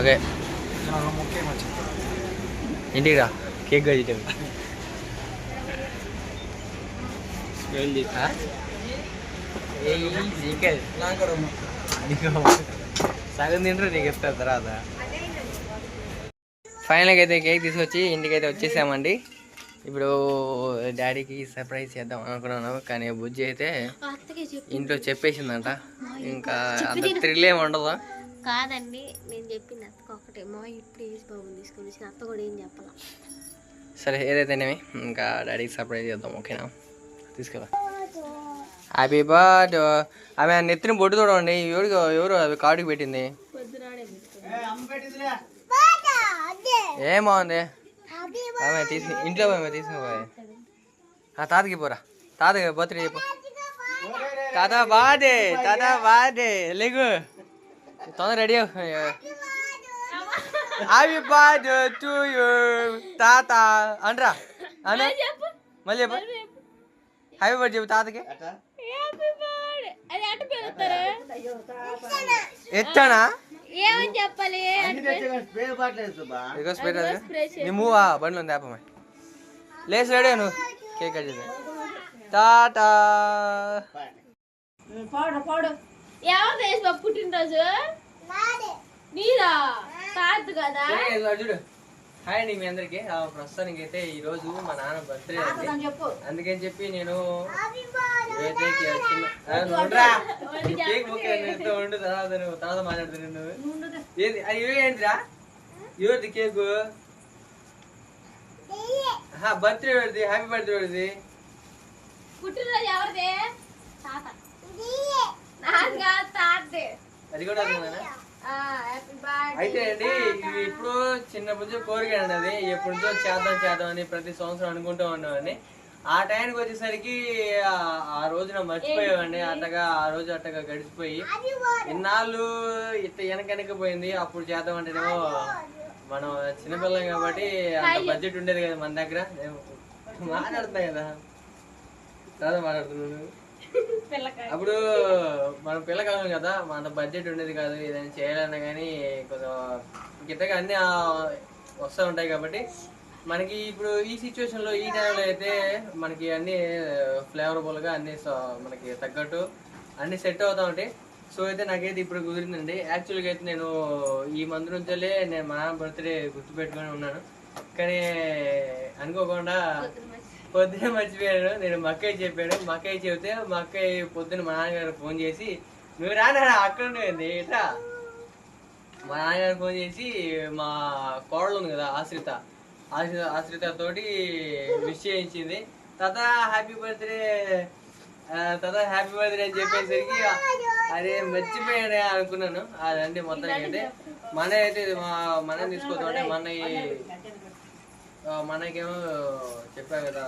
Okay. ఇంటికి? రా cake గడిటం సగం తింటారు నీకు ఇస్తారు తర్వాత. ఫైనల్గా అయితే కేక్ తీసుకొచ్చి ఇంటికి అయితే వచ్చేసామండి. ఇప్పుడు డాడీకి సర్ప్రైజ్ చేద్దాం అనుకున్నాను కానీ బుజ్జి అయితే ఇంట్లో చెప్పేసిందంట. ఇంకా అంత థ్రిల్ ఏమి ఉండదు? కాదండి నేను చెప్పింది అత్తకు ఒకటే. మా ఇప్పుడు ఏజ్ బాబుని తీసుకొని వచ్చిన అత్త కూడా ఏం చెప్పాల? సరే ఏదైతేనేమి ఇంకా డాడీకి సర్ప్రైజ్ చేద్దాం ఓకేనా? తీసుకెళ్ళా. హ్యాపీ బర్త్డే ఆమె నెత్తిన బొట్టు చూడండి ఎవరు ఎవరు అవి కార్డుకి పెట్టింది? ఏం బాగుంది? ఆమె తీసి ఇంట్లో పోయి తీసుకుపోయి ఆ తాతకి పోరా. తాతకి బర్త్డే చెప్పు. తాత బాధే తాత బాధే. లేకు. తొందర ready happy birthday to you తాత. అనరా? అను. మళ్ళీ చెప్పు. హ్యాపీ బర్త్డే చెప్పు. తాతకి. ఎత్తానా ఏమని చెప్పాలి? స్ప్రే అది నీ మూవా? బండ్లో ఉంది ఆపమ్మ లేచి రెడీ నువ్వు. కేక్ కట్ చేద్దాం టాటా ఎవరు ఏజ్ బాబు పుట్టినరోజు? నీదా. కాదు? కదా చూడు. హాయ్ అండి మీ అందరికి. ప్రస్తుతానికి అయితే ఈ రోజు మా నాన్న బర్త్డే అండి. అందుకని చెప్పి. నేను కేక్ ఓకే ఉండు తర్వాత నువ్వు తర్వాత మాట్లాడుతున్నాను నువ్వు. ఏది? అది ఏంటిరా? ఎవరిది కేకు బర్త్డే ఎవరిది? హ్యాపీ బర్త్డే ఎవరిది? పుట్టినరోజు ఎవరిది తాత నాది కాదు తాతది అది కూడా అయితే అండి ఇప్పుడు చిన్నప్పటి నుంచి కోరిక అండి అది ఎప్పటి నుంచో చేద్దాం చేద్దాం అని ప్రతి సంవత్సరం అనుకుంటూ ఉన్నామని ఆ టైంకి వచ్చేసరికి ఆ- రోజున మర్చిపోయామండి అట్టగా ఆ రోజు అట్టగా గడిచిపోయి ఇన్నాళ్ళు ఇట్ట వెనకనకపోయింది అప్పుడు చేద్దాం అంటేనేమో మనం చిన్నపిల్లం కాబట్టి అంత బడ్జెట్ ఉండేది కదా మన దగ్గర. మాట్లాడుతున్నాయి కదా. రాదా మాట్లాడుతున్నాను పిల్లకాయ అప్పుడు మనం పిల్లకాలం కదా మన బడ్జెట్ ఉండేది కాదు ఏదైనా చేయాలన్నా కానీ కొంచెం గిట్టగా అన్ని వస్తూ ఉంటాయి కాబట్టి మనకి ఇప్పుడు ఈ సిచ్యువేషన్లో ఈ టైంలో అయితే మనకి అన్ని ఫ్లేవరబుల్గా అన్ని మనకి తగ్గట్టు అన్ని సెట్ అవుతా ఉంటాయి. సో అయితే నాకైతే ఇప్పుడు కుదిరిందండి. యాక్చువల్గా అయితే నేను ఈ మంత్ నుంచే నేను మా బర్త్డే గుర్తు పెట్టుకొని ఉన్నాను. కానీ అనుకోకుండా పొద్దున మర్చిపోయాను. నేను మక్కయ్య అక్కయ్య చెప్పాను. మక్కయ్య చెబితే మా అక్కయ్య పొద్దున మా నాన్నగారు ఫోన్ చేసి నువ్వు రానా? అక్కడ ఉండేది ఇట్లా. మా నాన్నగారు ఫోన్ చేసి మా కోడలు ఉంది కదా ఆశ్రిత. ఆశ్రిత ఆశ్రిత తోటి విష్ చేయించింది. తాత హ్యాపీ బర్త్డే. తాత హ్యాపీ బర్త్డే అని చెప్పేసరికి అదే మర్చిపోయాను అనుకున్నాను. అదండి మొత్తానికి అయితే. మన అయితే మా మన తీసుకోవద్దు మన మనకేమో చెప్పా కదా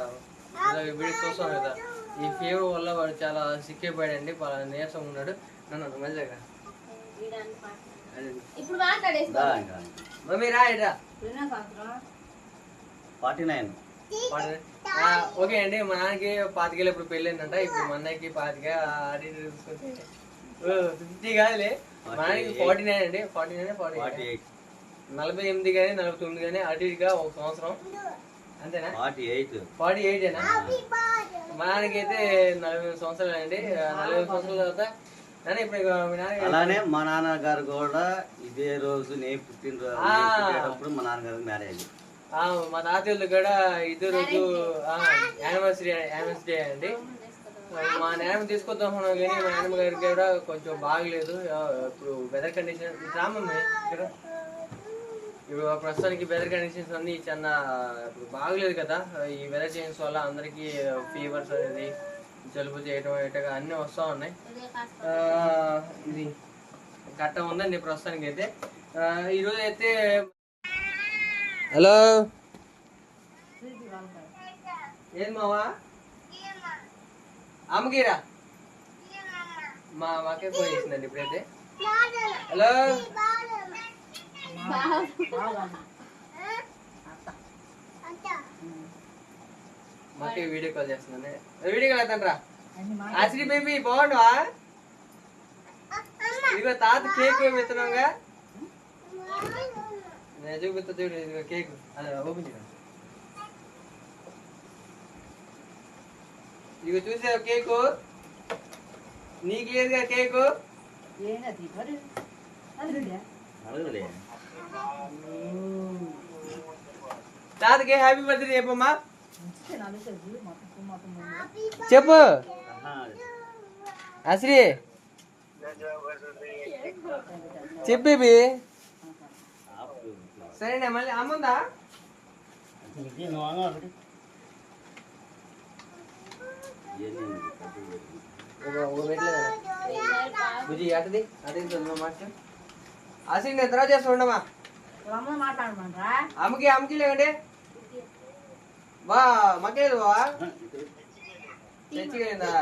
వీడికి చూస్తాం కదా ఈ ఫీవర్ వల్ల వాడు చాలా సిక్ అయిపోయాడండి చాలా నీరసం ఉన్నాడు నన్ను మధ్యగా ఇప్పుడు మాట్లాడేసి మమ్మీ రా ఫార్టీ నైన్ వాడు- ఓకే అండి మా నాన్నకి పాతికేళ్ళు ఇప్పుడు పెళ్ళిందంట ఇప్పుడు మా అన్నయ్యకి పాతిక చూసుకుంటే ఫిఫ్టీ కాదులే మా నాన్నకి ఫార్టీ నైన్ అండి forty nine forty forty eight నలభై ఎనిమిది కానీ నలభై తొమ్మిది కానీ అటు ఇటుగా ఒక సంవత్సరం. అంతేనా? Forty eight. ఫార్టీ ఎయిట్ ఏనా? మా నాన్నకి అయితే నలభై ఎనిమిది సంవత్సరాలు అండి. నలభై ఎనిమిది సంవత్సరాల తర్వాత. నాన్న ఇప్పుడు ఇక మీ నాన్న అలానే మా నాన్నగారు కూడా ఇదే రోజు నేను పుట్టినరోజు మా నాన్నగారికి మ్యారేజ్ ఆ, మా తాతయ్యలు కూడా ఇదే రోజు యానివర్సరీ యానివర్సరీ అండి. మా నాయనమ్మ తీసుకొద్దాం అనుకున్నాం కానీ మా నాయనమ్మ గారికి కూడా కొంచెం బాగలేదు. ఇప్పుడు వెదర్ కండిషన్ రామమ్మ ఇక్కడ ఇప్పుడు ప్రస్తుతానికి వెదర్ కండిషన్స్ అన్ని చాలా ఇప్పుడు బాగలేదు కదా. ఈ వెదర్ చేంజ్ వల్ల అందరికీ ఫీవర్స్ అనేది జలుబు చేయడం ఇటగా అన్నీ వస్తూ ఉన్నాయి. ఇది కట్ట ఉందండి ప్రస్తుతానికి అయితే. ఈరోజు అయితే హలో? ఏది మావా? అమ్మగిరా మా మాకే ఫోన్ చేసిందండి ఇప్పుడైతే. హలో? మాకే వీడియో కాల్ చేస్తుందండి వీడియో కాల్ అవుతాను రా ఆశ్రీ బేబీ బాగుండవా? ఇదిగో తాత కేక్ ఏమి ఇస్తున్నావుగా నేను చూపిస్తా చూడు ఇదిగో కేక్ అది ఓపెన్ చేయ. ఇదిగో చూసావు కేకు నీకేదిగా కేకు అడగలే తాతకి హ్యాపీ బర్త్డే చెప్పమ్మా. చెప్పు. అశ్రీ. చెప్పు. సరేనా మళ్ళీ అమ్ముందా అశ్రీ నేను తర్వాత చేస్తా ఉండమా అమ్మకి అమ్మకి లేకండి బా మక్కలేదు బా తెచ్చిపోయిందా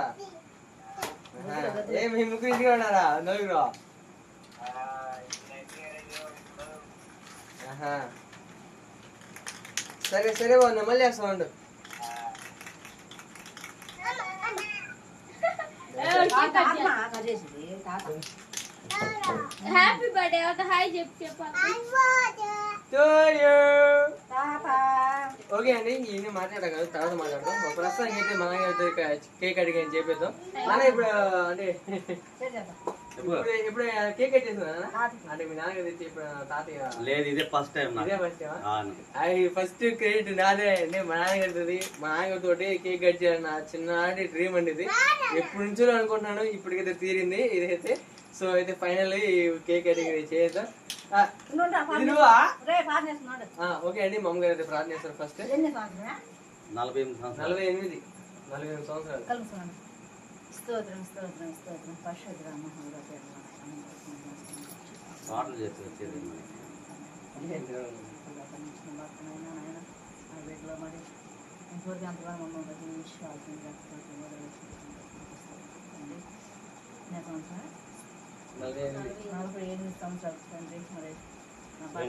ఏ మీ ముగ్గురు ఇంటిగా ఉన్నారా నలుగురు. సరే సరే బాగున్నా మళ్ళీ వేస్తా ఉండు. హ్యాపీ బర్త్డే ఒక హాయ్ చెప్పు you. ఓకే అండి ఇవన్నీ మాట్లాడడం కాదు తర్వాత మాట్లాడదాం. ఒక ప్రస్తుతానికి అయితే మన కేక్ అడిగి అని చెప్పేద్దాం. నాన్న ఇప్పుడు అంటే చెప్పు. ఇప్పుడు ఇప్పుడు కేక్ కట్ అంటే మీ నాన్నగారు ఇప్పుడు తాతయ్య లేదు ఇదే ఫస్ట్ టైం ఇదే ఫస్ట్. అది ఫస్ట్ క్రెడిట్ నాదే. అండి మా నాన్నగారిది మా నాన్నగారి తోటి కేక్ కట్ చేయాలి నా చిన్ననాటి డ్రీమ్ అండి ఇది. ఎప్పటి నుంచో అనుకుంటున్నాను ఇప్పటికైతే తీరింది. ఇదైతే సో అయితే ఫైనల్ కేక్ కటింగ్ చేద్దాం ఓకే అండి మా అమ్మగారు అయితే ప్రార్థన చేస్తారు ఫస్ట్ నలభై ఎనిమిది సంవత్సరాలు. నలభై ఎనిమిది. నలభై ఎనిమిది సంవత్సరాలు. స్తోత్రం స్తోత్రం స్తోత్రం. పరిశుద్ధ పాటలు చేసి వచ్చేది మరి. తండ్రి మరి నా నేను భర్త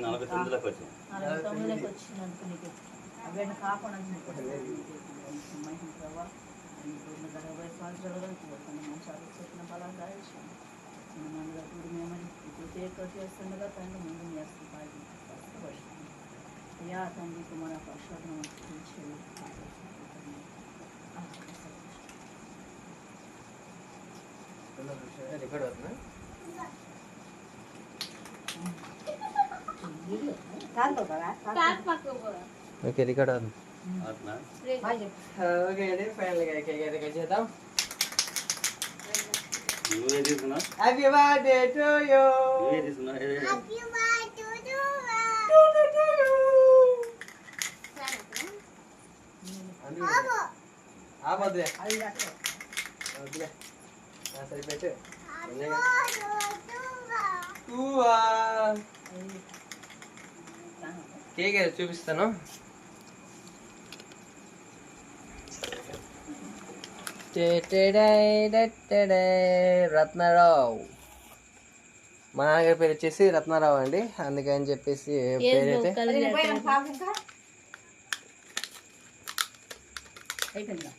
నలభై తొమ్మిదిలోకి వచ్చాను నలభై తొమ్మిదిలోకి వచ్చినందుకు నీకు అవన్నీ కాకుండా నీకు మహిమ ప్రభావ నలభై సంవత్సరాలుగా కోరుకున్న మంచాలు చెప్పిన బలంగా ఇచ్చాను మనగా కూడి మేమని ఇప్పుడు తేలిక చేస్తుండగా తండ్రి ముందు చేస్తాం కష్టపడుతుంది అయ్యా తండ్రికి మన పరిశోధన రికార్డ్ అవుతుందా తాత పక్కకు పో. ఓకే రికార్డ్ అవుతుంది ఓకే అండి ఫైనల్గా కేక్ అయితే కట్ చేద్దాం. హ్యాపీ బర్త్డే టు యూ వద్దులే ఆ, సరిపెట్టు. కేక్ అయితే చూపిస్తాను రత్నారావు. మా నాన్నగారి పేరు వచ్చేసి రత్నారావు అండి. అందుకని చెప్పేసి పేరైతే అయిపోయిందా?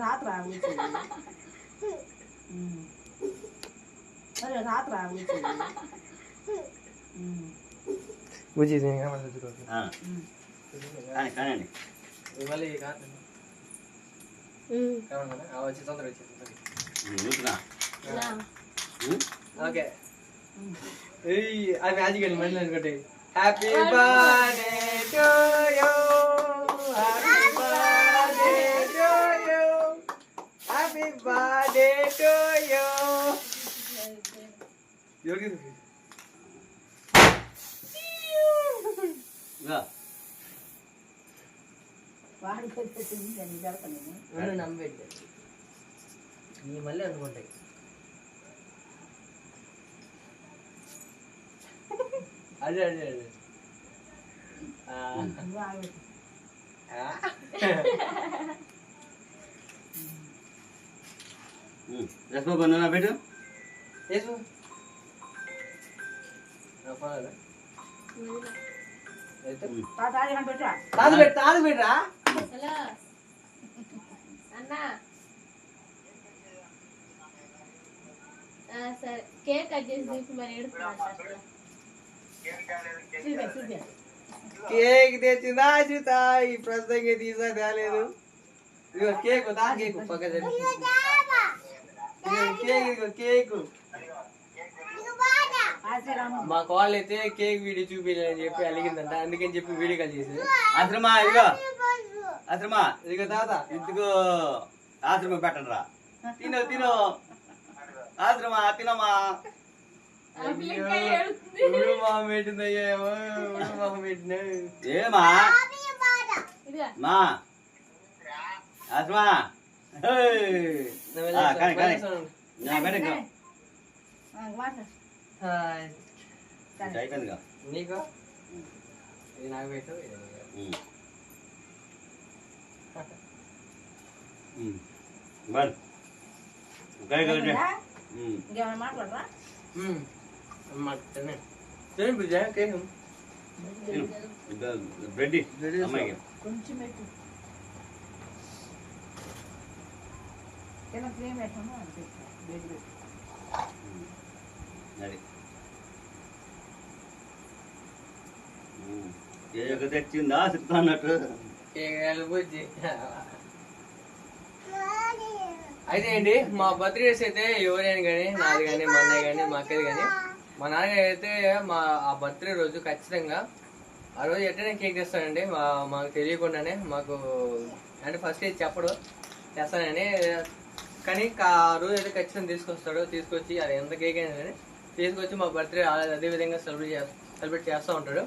రాత్రి ఆగుతుంది సరే రాత్రి ఆగుతుంది బుజ్జి ఆ. కానీ కానండి మళ్ళీ కాదు కావాలన్నా? ఆ, వచ్చి తొందర చూసినా ఓకే ఏయ్ అది మ్యాజిక్ అండి మళ్ళీ అనుకోండి happy birthday to you happy happy birthday to you ఎవరికి ఇంకా వాడికి వచ్చేసింది దాన్ని జరపలేదు నన్ను నమ్మెట్టు నీ మళ్ళీ అనుకుంటాయి అదే అదే అదే ఆ, నువ్వు రసమ కొన్నా పెట్టు తాదు తాదు పెట్టరా సరే. కేక్ కట్ చేసి మరి కేక్ తెచ్చిందా సీత ఈ ప్రస్తుతంగా తీసా తేలేదు కేక్ దా కేక్ పక్క కేక్ మా కాల్ అయితే కేక్ వీడియో చూపించాలని చెప్పి అలిగిందంట. అందుకని చెప్పి వీడియో కాల్ చేసింది ఆశ్రమా ఇదిగో. ఆశ్రమా ఇదిగో తాత ఇందుకు ఆశ్రమం పెట్టండి రా తిను తిను. ఆశ్రమా పెట్టిన ఏమా? మా. ఆశ్రమా కానీ కానీ నా అయిపోయిందిగా నీకు ఇది నాకు పెట్టు. ఇంకేమైనా మాట్లాడరా బ్రెడ్. అమ్మాయికి కొంచెం పెట్టు క్రీమ్. ఏ తెచ్చిందా? చెప్తా అన్నట్టు. అయితే ఏంటి? మా బర్త్డేస్ అయితే ఎవరైనా కానీ నాది కానీ మా అన్నయ్య కానీ మా అక్కది కానీ మా నాన్నగారు అయితే మా ఆ బర్త్డే రోజు ఖచ్చితంగా ఆ రోజు ఎట్టనే కేక్ తెస్తానండి. మా మాకు తెలియకుండానే మాకు అంటే ఫస్ట్ ఇది చెప్పడు తెస్తానని కానీ ఆ రోజు అయితే ఖచ్చితంగా తీసుకొస్తాడు తీసుకొచ్చి అది ఎంత కేక్ అయినా కానీ తీసుకొచ్చి మా బర్త్డే అదే విధంగా సెలబ్రేట్ చేస్తా సెలబ్రేట్ చేస్తూ ఉంటాడు.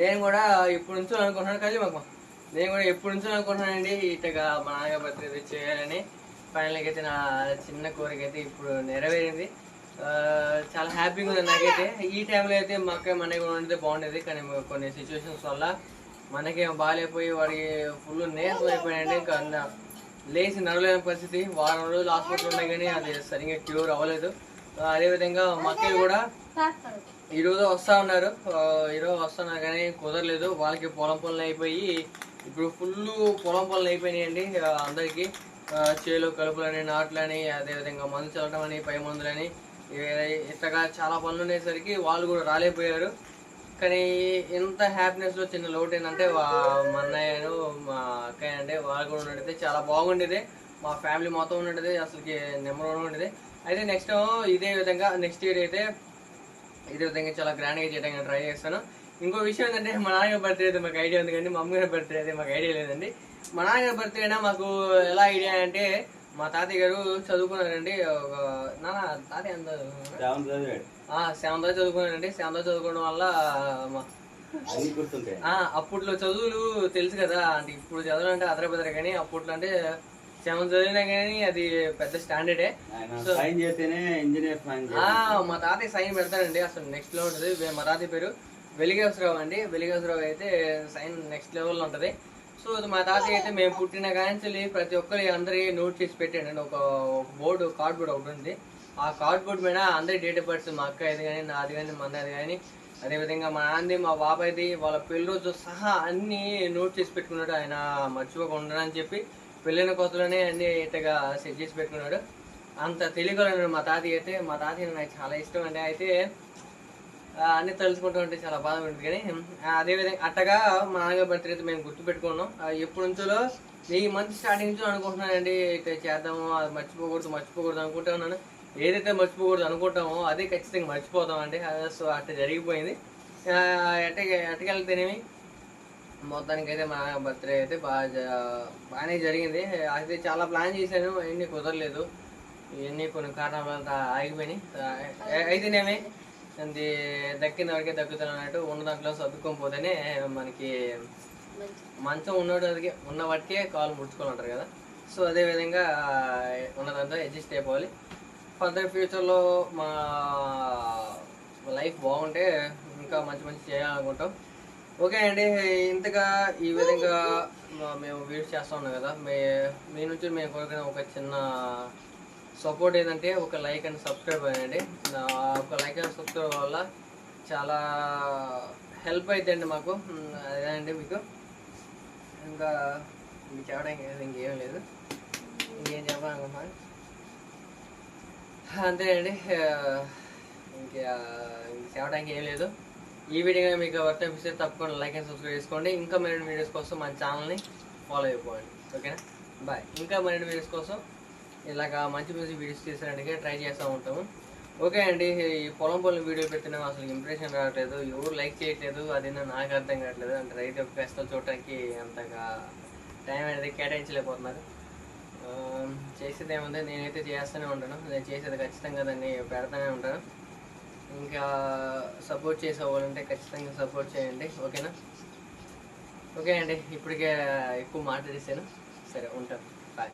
నేను కూడా ఇప్పుడు నుంచో అనుకుంటున్నాను. కానీ మాకు నేను కూడా ఎప్పుడు నుంచో అనుకుంటున్నానండి ఇట్టగా మా నాన్న బర్త్డే చేయాలని. ఫైనల్గా అయితే నా చిన్న కోరిక అయితే ఇప్పుడు నెరవేరింది. చాలా హ్యాపీగా ఉంది నాకైతే. ఈ టైంలో అయితే మా అక్క మనకి ఉంటే బాగుండేది. కానీ కొన్ని సిచ్యువేషన్స్ వల్ల మనకేం బాగాలేకపోయి వాడికి ఫుల్ నీరసం అయిపోయాయండి ఇంకా లేచి నడవలేని పరిస్థితి. వారం రోజులు హాస్పిటల్ ఉన్నాయి కానీ అది సరిగ్గా క్యూర్ అవ్వలేదు. అదేవిధంగా మా కూడా ఈరోజు ఈ రోజు ఉన్నారు. ఈరోజు ఈ రోజు వస్తున్నారు కానీ కుదరలేదు. వాళ్ళకి పొలం పనులు అయిపోయి ఇప్పుడు ఫుల్ పొలం పనులు అయిపోయినాయండి అందరికీ. చేలు కలుపులని నాట్లని అదేవిధంగా మందు చల్లడం అని పై మందులని ఇట్లా చాలా పనులు ఉండేసరికి వాళ్ళు కూడా రాలేకపోయారు. కానీ ఎంత హ్యాపీనెస్లో చిన్న లోటు ఏంటంటే మా అన్నయ్యను మా అక్కయ్య అంటే వాళ్ళు కూడా ఉండేది చాలా బాగుండేది. మా ఫ్యామిలీ మొత్తం ఉండేది అసలుకి నెంబర్ వన్ ఉండేది. అయితే నెక్స్ట్ ఇదే విధంగా నెక్స్ట్ ఇయర్ అయితే ఇదే విధంగా చాలా గ్రాండ్గా చేయడానికి ట్రై చేస్తాను. ఇంకో విషయం ఏంటంటే మా నాన్న బర్త్డే అయితే మాకు ఐడియా ఉంది కానీ మా అమ్మగారి బర్త్డే అయితే మాకు ఐడియా లేదండి. మా నాన్నగారి బర్త్డే అయినా మాకు ఎలా ఐడియా అంటే మా తాతయ్య గారు చదువుకున్నారండి ఒక నాన్న తాతయ్య ఎంత సెవెన్ సెవెంత్ చదువుకున్నారండి సెవెంత్ చదువుకోవడం వల్ల అప్పట్లో చదువులు తెలుసు కదా. అంటే ఇప్పుడు చదవాలంటే అదరబెదర కానీ అప్పట్లో అంటే సెవెంత్ చదివినా కానీ అది పెద్ద స్టాండర్డే. సైన్ చేస్తేనే ఇంజనీర్ మా తాతయ్య సైన్ పెడతాడండి. అసలు నెక్స్ట్లో ఉంటుంది. మా తాతయ్య పేరు వెలిగేశ్వరరావు అండి. వెలిగేశ్వరరావు అయితే సైన్ నెక్స్ట్ లెవెల్లో ఉంటుంది. సో అది మా తాతయ్య అయితే మేము పుట్టిన కాంచెల్లి ప్రతి ఒక్కరి అందరి నోట్ చేసి పెట్టాడండి. ఒక బోర్డు కార్డ్ బోర్డ్ ఒకటి ఉంది. ఆ కార్డ్బోర్డ్ మీద అందరి డేట్ ఆఫ్ బర్త్స్ మా అక్క అది కానీ నాది కానీ మా అన్నది కానీ అదేవిధంగా మా నాన్నది మా బాబాయ్ది వాళ్ళ పెళ్ళి రోజు సహా అన్ని నోట్ చేసి పెట్టుకున్నాడు. ఆయన మర్చిపోకుండా అని చెప్పి పెళ్ళిన కొత్తలోనే అన్ని ఇట్టగా సెట్ చేసి పెట్టుకున్నాడు. అంత తెలియగలను మా తాతయ్య అయితే. మా తాతయ్య నాకు చాలా ఇష్టం అండి. అయితే అన్నీ తలుచుకుంటూ ఉంటే చాలా బాధ ఉంటుంది కానీ అదేవిధంగా అట్టగా మా నాన్నగారి బర్త్డే అయితే మేము గుర్తుపెట్టుకున్నాం ఎప్పటి నుంచో ఈ మంత్ స్టార్టింగ్ నుంచి అనుకుంటున్నానండి. ఇట్లా చేద్దాము అది మర్చిపోకూడదు మర్చిపోకూడదు అనుకుంటా ఉన్నాను. ఏదైతే మర్చిపోకూడదు అనుకుంటామో అదే ఖచ్చితంగా మర్చిపోతాం అండి సో అట్లా జరిగిపోయింది. ఆ, ఎట్ట ఎట్టకెళ్తేనేమి? మొత్తానికైతే మా బర్త్డే అయితే బాగా బాగానే జరిగింది. అయితే చాలా ప్లాన్ చేశాను అవన్నీ కుదరలేదు. ఇవన్నీ కొన్ని కారణాల వల్ల ఆగిపోయినాయి. అయితేనేమి? అది దక్కిన వరకే దక్కుతాను అన్నట్టు ఉన్న దాంట్లో సర్దుకొని పోతేనే మనకి మంచం ఉన్నవాడికి ఉన్న వాటికే కాలు ముడుచుకొని కదా. సో అదే విధంగా అడ్జస్ట్ అయిపోవాలి. ఫర్దర్ ఫ్యూచర్లో మా లైఫ్ బాగుంటే ఇంకా మంచి మంచి చేయాలనుకుంటాం. ఓకే అండి ఇంతగా ఈ విధంగా మేము వీడియో చేస్తా ఉన్నాం కదా. మీ మీ నుంచి మేము కోరుకునే ఒక చిన్న సపోర్ట్ ఏంటంటే ఒక లైక్ అండ్ సబ్స్క్రైబ్ అయ్యండి ఒక లైక్ అండ్ సబ్స్క్రైబ్ వల్ల చాలా హెల్ప్ అవుతుందండి మాకు. అదే అండి మీకు. ఇంకా మీకు చెప్పడానికి ఇంకేం లేదు. ఇంకేం చెప్పాలనుకుంటున్నాను అంతే అండి ఇంకా ఇంక చెప్పడానికి ఏం లేదు. ఈ వీడియో మీకు వర్క్ అనిపిస్తే తప్పకుండా లైక్ అండ్ సబ్స్క్రైబ్ చేసుకోండి. ఇంకా మరిన్ని వీడియోస్ కోసం మన ఛానల్ని ఫాలో అయిపోండి. ఓకేనా? బాయ్. ఇంకా మరిన్ని వీడియోస్ కోసం ఇలాగ మంచి మంచి వీడియోస్ తీసడానికి ట్రై చేస్తూ ఉంటాము. ఓకే అండి ఈ పొలం పొలం వీడియో పెట్టినా అసలు ఇంప్రెషన్ రావట్లేదు. ఎవరు లైక్ చేయట్లేదు అది నాకు అర్థం కావట్లేదు. అంటే రైతు యొక్క కష్టాలు చూడటానికి అంతగా టైం అనేది కేటాయించలేకపోతున్నారు. చేసేది ఏముంది? నేనైతే చేస్తూనే ఉంటాను. నేను చేసేది ఖచ్చితంగా దాన్ని పెడతానే ఉంటాను. ఇంకా సపోర్ట్ చేసేవాళ్ళంటే ఖచ్చితంగా సపోర్ట్ చేయండి. ఓకేనా? ఓకే అండి ఇప్పటికే ఎక్కువ మాట్లాడేసాను సరే ఉంటాను.